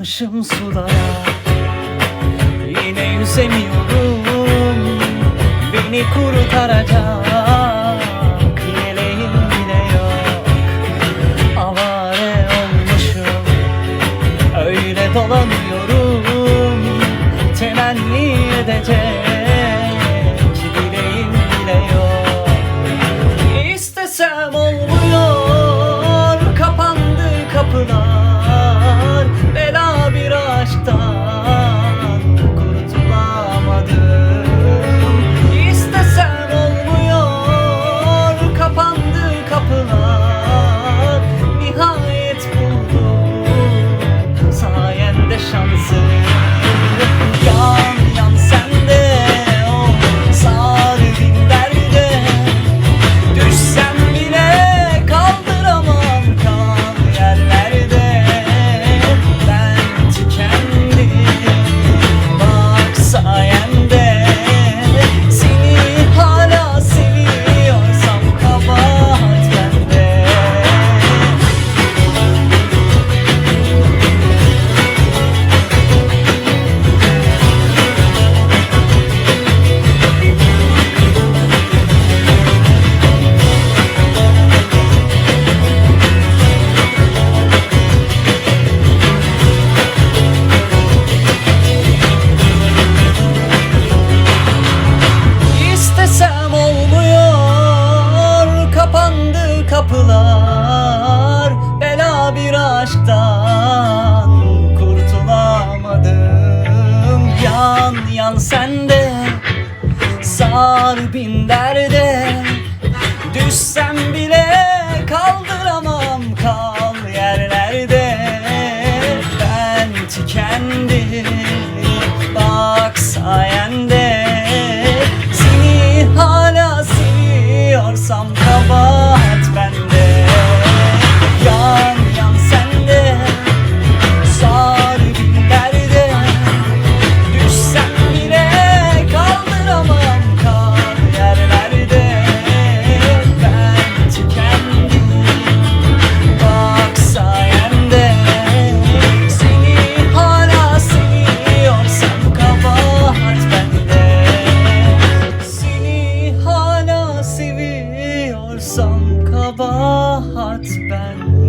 Dalmışım sulara. Yine yüzemiyorum. Beni kurtaracak. Aman sende Sar bin derde. Düşsem bile kaldıramam Kal yerlerde. Ben tükendim Son kabahat ben.